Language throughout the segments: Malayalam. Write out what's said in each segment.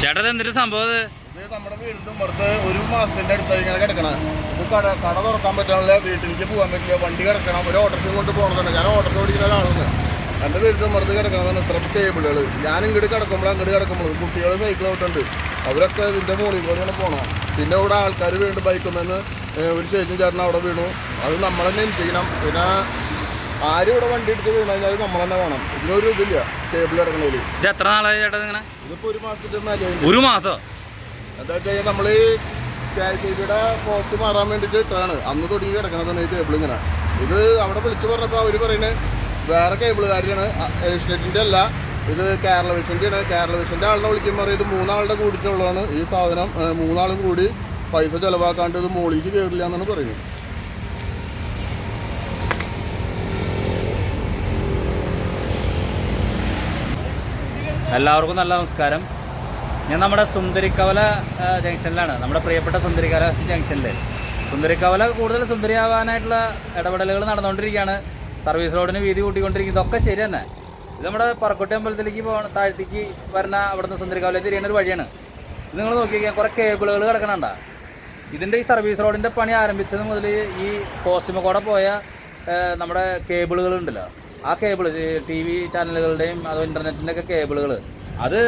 ചേട്ടാ ഇത് എന്തൊരു സംഭവം ഇത് നമ്മുടെ വീടിന്റെ പുറത്ത് ഒരു മാസത്തിന്റെ അടുത്തായി ഇങ്ങനെ കിടക്കണം. ഇത് കട കട തുറക്കാൻ പറ്റാനുള്ള വീട്ടിലേക്ക് പോകാൻ പറ്റില്ല. വണ്ടി കിടക്കണം. ഒരു ഓട്ടോറിക്ഷ കൊണ്ട് പോകണമെന്നുണ്ട് ഞാൻ ഓട്ടോറിക്ഷ ഓടിക്കുന്ന ഒരാളാണ്. എന്റെ വീടിന്റെ പുറത്ത് കിടക്കണമെന്ന് ഇത്ര ടേബിളുകൾ ഞാൻ ഇങ്ങോട്ട് കിടക്കുമ്പോൾ അങ്ങോട്ട് കിടക്കുമ്പോൾ കുട്ടികൾ സൈക്കിൾ ഔട്ടുണ്ട്. അവരൊക്കെ ഇതിന്റെ മുകളിൽ കൂടെ ഇങ്ങനെ പോകണം പിന്നെ ഇവിടെ ആൾക്കാർ വീണ്ടും ബൈക്കുമെന്ന് ഒരു ചേച്ചി ചേട്ടൻ അവിടെ വീണു. അത് നമ്മൾ തന്നെ ചെയ്യണം? പിന്നെ ആരും ഇവിടെ വണ്ടി എടുത്ത് വീണാൽ നമ്മൾ തന്നെ വേണം. ഇതിനൊരു ഇതില്ല. ടേബിൾ ഇറങ്ങണേൽ ഇത് എത്ര നാളായി ചേട്ടൻ ഇങ്ങനെ? ഇതിപ്പോ ഒരു മാസത്തിന്റെ മേലെ ഒരു മാസം? എന്താ വെച്ചാൽ നമ്മൾ ഈ കാലിക്കേറ്റിയുടെ പോസ്റ്റ് മാറാൻ വേണ്ടിയിട്ട് ഇട്ടാണ് അന്ന് തുടങ്ങി കിടക്കണതാണ് ഈ ടേബിൾ ഇങ്ങനെ. ഇത് അവിടെ വിളിച്ചു പറഞ്ഞപ്പോൾ അവർ പറയുന്നത് വേറെ കേബിളുകാരിയാണ് എസ്റ്റേറ്റിന്റെ അല്ല. ഇത് കേരള വിഷന്റെ ആണ്. കേരള വിഷന്റെ ആളിനെ വിളിക്കുമ്പോൾ പറയും ഇത് മൂന്നാളുടെ കൂടിയിട്ടുള്ളതാണ് ഈ സാധനം. മൂന്നാളും കൂടി പൈസ ചിലവാക്കാണ്ട് ഇത് മോളിക്ക് കേറില്ല എന്നാണ് പറയുന്നത്. എല്ലാവർക്കും നല്ല നമസ്കാരം. ഞാൻ നമ്മുടെ സുന്ദരിക്കവല ജംഗ്ഷനിലാണ്. നമ്മുടെ പ്രിയപ്പെട്ട സുന്ദരിക്കവല ജംഗ്ഷനിൽ സുന്ദരിക്കവല കൂടുതൽ സുന്ദരിയാവാനായിട്ടുള്ള ഇടപെടലുകൾ നടന്നുകൊണ്ടിരിക്കുകയാണ്. സർവീസ് റോഡിന് വീതി കൂട്ടിക്കൊണ്ടിരിക്കുന്നത്. ഇതൊക്കെ ശരി തന്നെ. ഇത് നമ്മുടെ പറക്കുട്ടി അമ്പലത്തിലേക്ക് പോകണ താഴ്ത്തിക്ക് വരുന്ന അവിടുന്ന് സുന്ദരിക്കവല തിരിയുന്ന ഒരു വഴിയാണ്. ഇത് നിങ്ങൾ നോക്കിയാൽ കുറേ കേബിളുകൾ കിടക്കണണ്ട ഇതിന്റെ ഈ സർവീസ് റോഡിന്റെ പണി ആരംഭിച്ചത് മുതൽ ഈ പോസ്റ്റുമ കൂടെ പോയ നമ്മുടെ കേബിളുകൾ ഉണ്ടല്ലോ. ആ കേബിൾ ടി വി ചാനലുകളുടെയും അതോ ഇന്റർനെറ്റിന്റെ ഒക്കെ കേബിളുകൾ അത്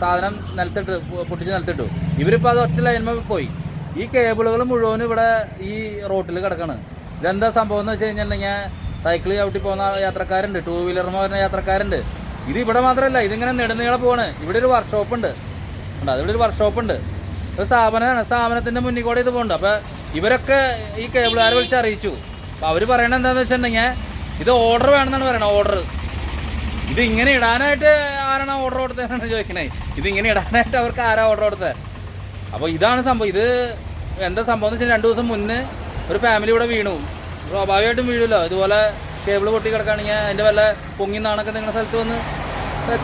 സാധനം നിലത്തിട്ട് പൊട്ടിച്ച് നിലത്തിട്ടു. ഇവരിപ്പോൾ അത് ഒറ്റ ലൈൻമ പോയി. ഈ കേബിളുകൾ മുഴുവൻ ഇവിടെ ഈ റോട്ടിൽ കിടക്കണം. ഇതെന്താ സംഭവം എന്ന് വെച്ച് കഴിഞ്ഞിട്ടുണ്ടെങ്കിൽ സൈക്കിൾ ചവിട്ടി പോകുന്ന യാത്രക്കാരുണ്ട് ടൂ വീലർമ വരുന്ന യാത്രക്കാരുണ്ട്. ഇത് ഇവിടെ മാത്രമല്ല ഇതിങ്ങനെ നെടുന്നീളെ പോവാണ്. ഇവിടെ ഒരു വർക്ക്ഷോപ്പ് ഉണ്ട്. ഉണ്ട് അതിവിടെ ഒരു വർക്ക്ഷോപ്പ് ഉണ്ട്. ഒരു സ്ഥാപനമാണ്. സ്ഥാപനത്തിന്റെ മുന്നിൽ കൂടെ ഇത് പോകുന്നുണ്ട് അപ്പോൾ ഇവരൊക്കെ ഈ കേബിളുകാരെ വിളിച്ച് അറിയിച്ചു. അപ്പോൾ അവർ പറയണത് എന്താണെന്ന് വെച്ചിട്ടുണ്ടെങ്കിൽ ഇത് ഓർഡർ വേണമെന്നാണ് പറയണത് ഓർഡർ ഇത് ഇങ്ങനെ ഇടാനായിട്ട് ആരാണ് ഓർഡർ കൊടുത്തതെന്നാണ് ചോദിക്കണേ. ഇത് ഇങ്ങനെ ഇടാനായിട്ട് അവർക്ക് ആരാ ഓർഡർ കൊടുത്തത് അപ്പോൾ ഇതാണ് സംഭവം. ഇത് എന്താ സംഭവം എന്ന് വെച്ചാൽ രണ്ട് ദിവസം മുന്നേ ഒരു ഫാമിലി ഇവിടെ വീണു. സ്വാഭാവികമായിട്ടും വീഴുമല്ലോ ഇതുപോലെ കേബിൾ പൊട്ടി കിടക്കുകയാണെങ്കിൽ അതിന്റെ വല്ല പൊങ്ങി നാണൊക്കെ നിങ്ങളുടെ സ്ഥലത്ത് വന്ന്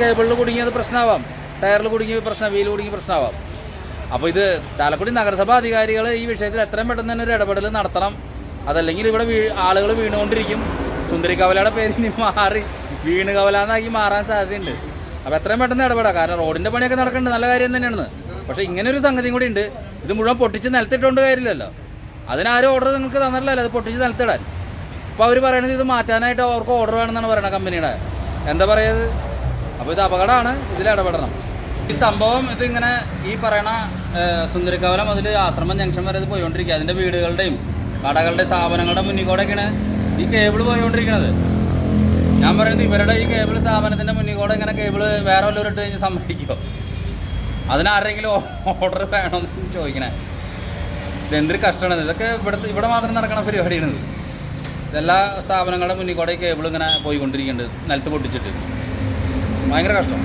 കേബിളിൽ കുടുങ്ങിയത് പ്രശ്നമാവാം. ടയറിൽ കുടുങ്ങിയ പ്രശ്നം വീൽ കുടുങ്ങിയ പ്രശ്നമാവാം. അപ്പോൾ ഇത് ചാലക്കുടി നഗരസഭാ അധികാരികൾ ഈ വിഷയത്തിൽ എത്രയും പെട്ടെന്ന് തന്നെ ഒരു ഇടപെടൽ നടത്തണം. അതല്ലെങ്കിൽ ഇവിടെ വീ ആളുകൾ വീണുകൊണ്ടിരിക്കും. സുന്ദരി കവലയുടെ പേര് ഇനി മാറി. വീണ് കവലാന്നാക്കി മാറാൻ സാധ്യതയുണ്ട്. അപ്പോൾ എത്രയും പെട്ടെന്ന് ഇടപെടാം. കാരണം റോഡിന്റെ പണിയൊക്കെ നടക്കേണ്ടത് നല്ല കാര്യം തന്നെയാണ്. പക്ഷേ ഇങ്ങനെ ഒരു സംഗതിയും കൂടി ഉണ്ട്. ഇത് മുഴുവൻ പൊട്ടിച്ച് നിലത്തിട്ടുകൊണ്ട് കാര്യമില്ലല്ലോ. അതിനാരും ഓർഡർ നിങ്ങൾക്ക് തന്നിട്ടില്ലല്ലോ. അത് പൊട്ടിച്ച് നിലത്തിടാൻ. അപ്പോൾ അവർ പറയണത് ഇത് മാറ്റാനായിട്ട് അവർക്ക് ഓർഡർ വേണമെന്നാണ് പറയുന്നത് കമ്പനിയുടെ. എന്താ പറയുന്നത് അപ്പോൾ ഇത് അപകടമാണ്. ഇതിൽ ഇടപെടണം. ഈ സംഭവം ഇത് ഇങ്ങനെ ഈ പറയണ സുന്ദരിക്കവലം അതിൽ ആശ്രമം ജംഗ്ഷൻ വരെ ഇത് പോയിക്കൊണ്ടിരിക്കുക അതിന്റെ വീടുകളുടെയും കടകളുടെ സ്ഥാപനങ്ങളുടെ മുന്നിൽ കൂടെയൊക്കെയാണ് ഈ കേബിൾ പോയിക്കൊണ്ടിരിക്കുന്നത് ഞാൻ പറയുന്നത് ഇവരുടെ ഈ കേബിൾ സ്ഥാപനത്തിന്റെ മുന്നിൽ കൂടെ ഇങ്ങനെ കേബിൾ വേറെ വല്ലവരും ഇട്ട് കഴിഞ്ഞ് സമ്മതിക്കുമോ അതിനാരെങ്കിലും ഓർഡർ വേണമെന്ന് ചോദിക്കണേ. ഇതെന്തൊരു കഷ്ടമാണ്. ഇതൊക്കെ ഇവിടെ ഇവിടെ മാത്രം നടക്കണ പരിപാടിയാണ് ഇത്. ഇതെല്ലാ സ്ഥാപനങ്ങളുടെ മുന്നിൽ കൂടെ ഈ കേബിൾ ഇങ്ങനെ പോയിക്കൊണ്ടിരിക്കുന്നുണ്ട് നിലത്ത് പൊട്ടിച്ചിട്ട്. ഭയങ്കര കഷ്ടം.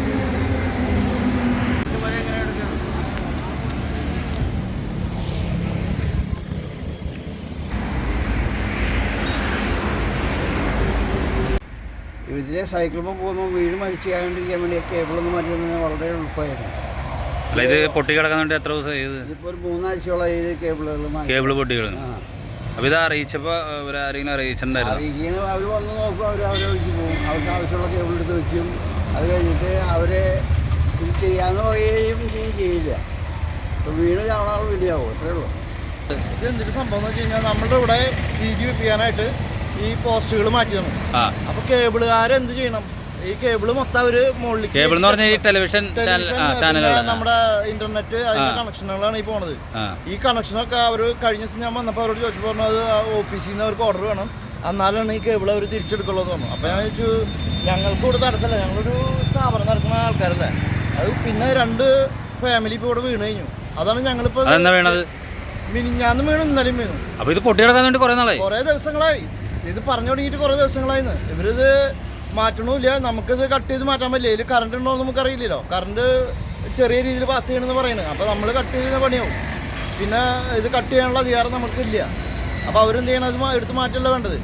ഇതിലെ സൈക്കിളിൽ പോകുമ്പോൾ വീട് മരിച്ചു ചെയ്യാണ്ടിരിക്കാൻ വേണ്ടി കേബിളൊന്ന് മാറ്റുന്നത് വളരെ എളുപ്പമായിരുന്നു. അല്ല ഇത് പൊട്ടി കിടക്കുന്നുണ്ട് എത്ര ദിവസം ഇത് ഇതിപ്പോൾ ഒരു മൂന്നാഴ്ചയോളം ഇത് കേബിളുകൾ മാറ്റി. കേബിൾ പൊട്ടി കിടക്കുന്നു ആ. അപ്പോൾ ഇത് അറിയിച്ചപ്പോൾ ഇവരാരെങ്കിലും അറിയിച്ചിട്ടുണ്ടായിരുന്നു? അറിയിക്കുന്ന അവർ വന്ന് നോക്കും അവർ അവരെ ഒഴിച്ച് പോകും. അവർക്ക് ആവശ്യമുള്ള കേബിൾ എടുത്ത് വെക്കും. അത് കഴിഞ്ഞിട്ട് അവരെ ഇത് ചെയ്യാമെന്ന് പറയുകയും ചെയ്യുകയും ചെയ്യില്ല. അപ്പോൾ വീട് ചാവണാൾ വീടിയാവും അത്രേ ഉള്ളൂ. ഇത് എന്തൊരു സംഭവം എന്ന് വെച്ച് കഴിഞ്ഞാൽ നമ്മുടെ ഇവിടെ വീതി വെപ്പിക്കാനായിട്ട് ഈ പോസ്റ്റുകൾ മാറ്റി തന്നു ആ. അപ്പൊ കേബിളുകാർ എന്ത് ചെയ്യണം? ഈ കേബിൾ മൊത്തം അവർ മുകളിൽ കേബിൾ എന്ന് പറഞ്ഞാൽ ഈ ടെലിവിഷൻ ചാനലുകൾ നമ്മുടെ ഇന്റർനെറ്റ് അതിന്റെ കണക്ഷനുകളാണ് ഈ പോണത്. ഈ കണക്ഷനൊക്കെ അവർ കഴിഞ്ഞ ദിവസം ഞാൻ വന്നപ്പോൾ അവരോട് ചോദിച്ചു പറഞ്ഞത് ഓഫീസിൽ നിന്ന് അവർക്ക് ഓർഡർ വേണം. എന്നാലാണ് ഈ കേബിൾ അവർ തിരിച്ചെടുക്കുള്ളൂ എന്ന് പറഞ്ഞു. അപ്പോൾ ഞാൻ ചോദിച്ചു ഞങ്ങൾക്ക് ഇവിടെ തടസ്സമല്ല. ഞങ്ങളൊരു സ്ഥാപനം നടക്കുന്ന ആൾക്കാരല്ലേ? അത് പിന്നെ രണ്ട് ഫാമിലി ഇപ്പോൾ ഇവിടെ വീണ് കഴിഞ്ഞു. അതാണ് ഞങ്ങളിപ്പോ മിനിഞ്ഞാന്ന് വീണു ഇന്നലെയും വീണു. അപ്പൊ ഇത് പൊട്ടി കിടക്കാൻ വേണ്ടി കുറേ നാളായി. കുറേ ദിവസങ്ങളായി. ഇത് പറഞ്ഞു തുടങ്ങിയിട്ട് കുറേ ദിവസങ്ങളായിന്ന്. ഇവരിത് മാറ്റണമില്ല നമുക്കിത് കട്ട് ചെയ്ത് മാറ്റാൻ പറ്റില്ല. ഇതിൽ കറണ്ട് ഉണ്ടോ എന്ന് നമുക്കറിയില്ലല്ലോ. കറണ്ട് ചെറിയ രീതിയിൽ പാസ് ചെയ്യണമെന്ന് പറയുന്നത് അപ്പോൾ നമ്മൾ കട്ട് ചെയ്യുന്ന പണിയാവും. പിന്നെ ഇത് കട്ട് ചെയ്യാനുള്ള അധികാരം നമുക്കില്ല. അപ്പോൾ അവരെന്ത് ചെയ്യണം? അത് എടുത്ത് മാറ്റല്ല വേണ്ടത്.